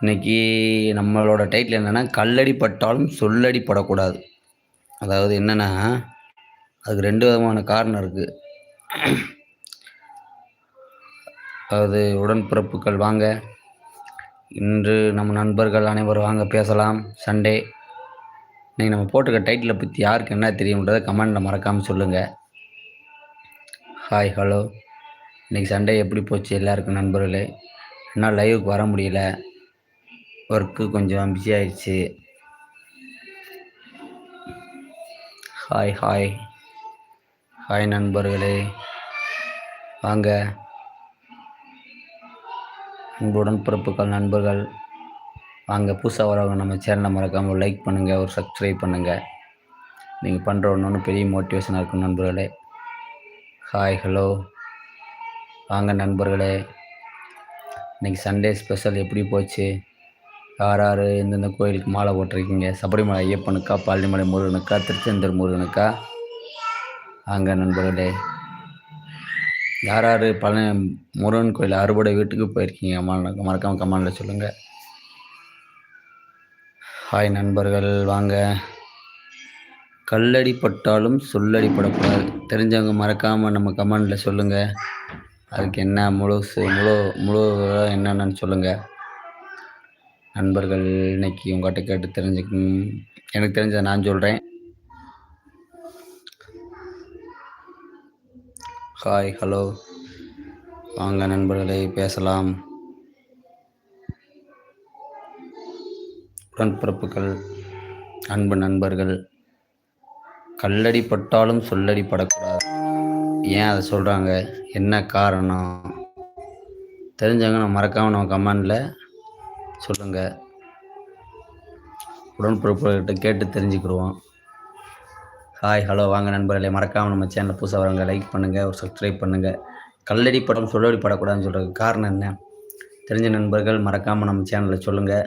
இன்னைக்கு நம்மளோட டைட்டில் என்னன்னா கல்லடி பட்டாலும் சொல்லடி படக்கூடாது அதாவது என்னென்னா அதுக்கு ரெண்டு விதமான காரணம் இருக்குது அதாவது உடன்பிறப்புகள் வாங்க இன்று நம்ம நண்பர்கள் அனைவரும் வாங்க பேசலாம் சண்டே. இன்னைக்கு நம்ம போட்டிருக்க டைட்டிலை பற்றி யாருக்கு என்ன தெரியுன்றதை கமெண்டில் மறக்காமல் சொல்லுங்கள் ஹாய் ஹலோ இன்றைக்கி சண்டே எப்படி போச்சு எல்லாருக்கும் நண்பர்களே? என்னால் லைவுக்கு வர முடியல. ஒர்க்கு கொஞ்சம் பிஸி ஆயிடுச்சு. ஹாய் ஹாய் ஹாய் நண்பர்களே. வாங்க. அன்புடன் பிறப்புகள் நண்பர்கள். வாங்க புதுசாக வரவங்க நம்ம சேனலை மறக்காமல் ஒரு லைக் பண்ணுங்கள் ஒரு சப்ஸ்கிரைப் பண்ணுங்கள் நீங்கள் பண்ணுற ஒன்று ஒன்று பெரிய மோட்டிவேஷனாக இருக்கும் நண்பர்களே. ஹாய் ஹலோ வாங்க நண்பர்களே. இன்றைக்கி சண்டே ஸ்பெஷல் எப்படி போச்சு? யார் யார் எந்தெந்த கோயிலுக்கு மாலை போட்டிருக்கீங்க? சபரிமலை ஐயப்பனுக்கா பழனிமலை முருகனுக்கா திருச்செந்தூர் முருகனுக்கா? அங்கே நண்பர்களே. யார் யார் பழனி முருகன் கோயில் அறுபடை வீட்டுக்கு போயிருக்கீங்க? மறக்க மறக்காமல் கமானில் சொல்லுங்கள் ஹாய் நண்பர்கள் வாங்க. கல்லடி பட்டாலும் சொல்லடி படக்கூடாது. தெரிஞ்சவங்க மறக்காமல் நம்ம கமெண்டில் சொல்லுங்கள் அதுக்கு என்ன முழுசு முழு முழு என்னென்னு சொல்லுங்கள் நண்பர்கள் இன்னைக்கு உங்கள்கிட்ட கேட்டு தெரிஞ்சுக்கணும் எனக்கு தெரிஞ்சதை நான் சொல்கிறேன் ஹாய் ஹலோ வாங்க நண்பர்களை பேசலாம். உடன்பிறப்புகள் அன்பு நண்பர்கள். கல்லடி பட்டாலும் சொல்லடி படக்கூடாது. ஏன் அதை சொல்கிறாங்க என்ன காரணம்? தெரிஞ்சவங்க நம்ம மறக்காமல் நம்ம கமெண்டில் சொல்லுங்கள் உடன்பிறப்புகிட்ட கேட்டு தெரிஞ்சுக்கிடுவோம். ஹாய் ஹலோ வாங்க நண்பர்களே. மறக்காமல் நம்ம சேனலில் புதுசாக வரவங்க லைக் பண்ணுங்கள் ஒரு சப்ஸ்கிரைப் பண்ணுங்கள் கல்லடி படம் சொல்லடி படக்கூடாதுன்னு சொல்கிறதுக்கு காரணம் என்ன? தெரிஞ்ச நண்பர்கள் மறக்காமல் நம்ம சேனலில் சொல்லுங்கள்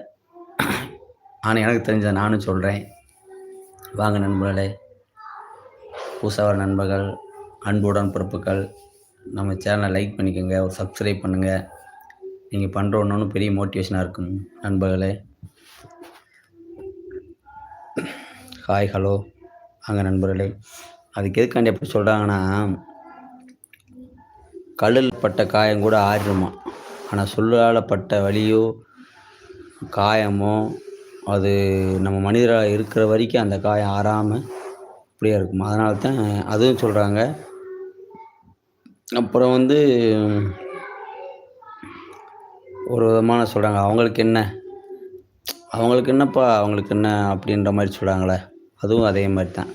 ஆனால் எனக்கு தெரிஞ்சதை நானும் சொல்கிறேன் வாங்க நண்பர்களே. புதுசாக வர நண்பர்கள் அன்புடன் பிறப்புகள் நம்ம சேனலை லைக் பண்ணிக்கோங்க ஒரு சப்ஸ்கிரைப் பண்ணுங்கள் நீங்கள் பண்ணுற ஒன்று பெரிய மோட்டிவேஷனாக இருக்கும் நண்பர்களே. ஹாய் ஹலோ வாங்க நண்பர்களே. அதுக்கு எதுக்காண்டி எப்படி சொல்கிறாங்கன்னா கல்லில் பட்ட காயம் கூட ஆறிடுமா? ஆனால் சொல்லால் பட்ட வலியோ காயமோ அது நம்ம மனிதராக இருக்கிற வரைக்கும் அந்த காயம் ஆறாமல் அப்படியே இருக்கும். அதனால தான் அதுவும் சொல்கிறாங்க அப்புறம் வந்து ஒரு விதமான சொல்கிறாங்க அவங்களுக்கு என்ன? அவங்களுக்கு என்னப்பா? அவங்களுக்கு என்ன? அப்படின்ற மாதிரி சொல்கிறாங்களே அதுவும் அதே மாதிரி தான்.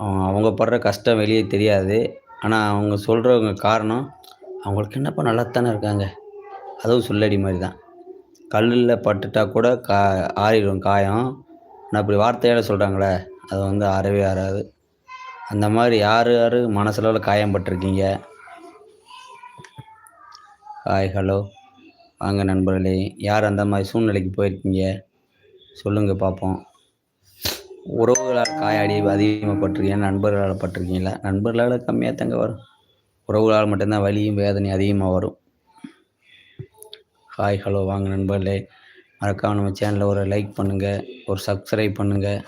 அவங்க அவங்க படுற கஷ்டம் வெளியே தெரியாது. ஆனால் அவங்க சொல்கிறவங்க காரணம் அவங்களுக்கு என்னப்பா? நல்லா தானே இருக்காங்க. அதுவும் சொல்லடி மாதிரி தான். கல்லில் பட்டுட்டா கூட கா ஆறிடும் காயம். ஆனால் இப்படி வார்த்தையால் சொல்கிறாங்களே அது வந்து ஆறவே ஆறாது. அந்த மாதிரி யார் யார் மனசளவில் காயம் பட்டிருக்கீங்க ஹாய் ஹலோ வாங்க நண்பர்களே யார் அந்த மாதிரி சூழ்நிலைக்கு போயிருக்கீங்க? சொல்லுங்கள் பார்ப்போம். உறவுகளால் காயாடி அதிகமாக பட்டிருக்கீங்க நண்பர்களால் பட்டிருக்கீங்களா? நண்பர்களால் கம்மியாக தங்க வரும். உறவுகளால் மட்டும்தான் வலியும் வேதனையும் அதிகமாக வரும். ஹாய் ஹலோ வாங்க நண்பர்களே மறக்காமல் நம்ம சேனலில் ஒரு லைக் பண்ணுங்கள் ஒரு சப்ஸ்கிரைப் பண்ணுங்கள்